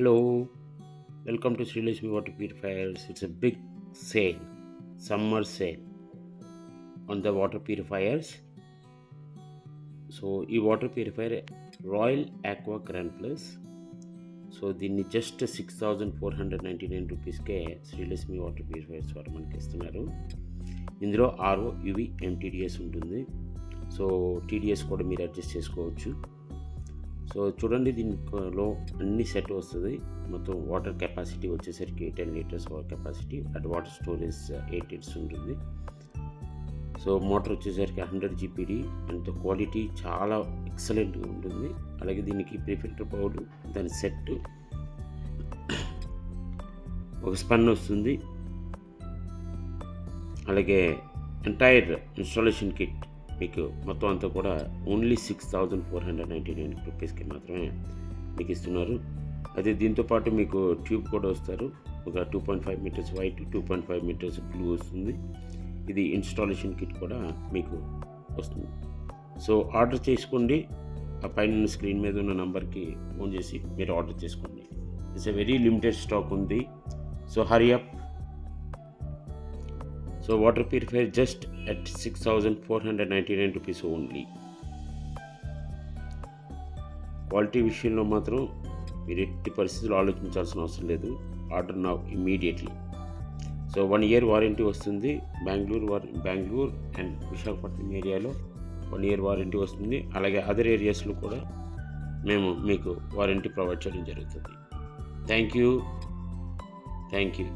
Hello welcome to Srilakshmi water purifiers it's a big sale summer sale on the water purifiers so ఈ water purifier royal aqua grand plus so దీన్ని just six thousand four hundred ninety nine రూపీస్కే Srilakshmi water purifiers వారు మనకి ఇస్తున్నారు. ఇందులో RO UV ఎంటీడీఎస్ ఉంటుంది. So TDS కూడా మీరు అడ్జస్ట్ చేసుకోవచ్చు. సో చూడండి దీనిలో అన్ని సెట్ వస్తుంది. మొత్తం వాటర్ కెపాసిటీ వచ్చేసరికి ten litres water capacity at water storage eight litres ఉంటుంది. సో మోటార్ వచ్చేసరికి హండ్రెడ్ జీపీడి అండ్ క్వాలిటీ చాలా ఎక్సలెంట్గా ఉంటుంది. అలాగే దీనికి ప్రిఫిల్టర్ పౌడర్ దాని సెట్ ఒక స్పన్ వస్తుంది. అలాగే ఎంటైర్ ఇన్స్టాలేషన్ కిట్ మీకు మొత్తం అంతా కూడా only six thousand four hundred ninety nine రూపీస్కి మాత్రమే మీకు ఇస్తున్నారు. అదే దీంతోపాటు మీకు ట్యూబ్ కూడా వస్తారు. ఒక two point five metres white two point five metres blue వస్తుంది. ఇది ఇన్స్టాలేషన్ కిట్ కూడా మీకు వస్తుంది. సో ఆర్డర్ చేసుకోండి. ఆ పైన స్క్రీన్ మీద ఉన్న నెంబర్కి ఫోన్ చేసి మీరు ఆర్డర్ చేసుకోండి. It's a very limited stock ఉంది. So hurry up so water purifier just at six thousand four hundred ninety nine rupees only quality విషయంలో మాత్రం మీరు ఎట్టి పరిస్థితులు ఆలోచించాల్సిన అవసరం లేదు. ఆర్డర్ నా immediately so one year warranty వస్తుంది. బెంగళూరు వార్ బెంగళూరు అండ్ విశాఖపట్నం ఏరియాలో వన్ ఇయర్ వారంటీ వస్తుంది. అలాగే అదర్ ఏరియాస్లో కూడా మేము మీకు వారంటీ ప్రొవైడ్ చేయడం జరుగుతుంది. Thank you thank you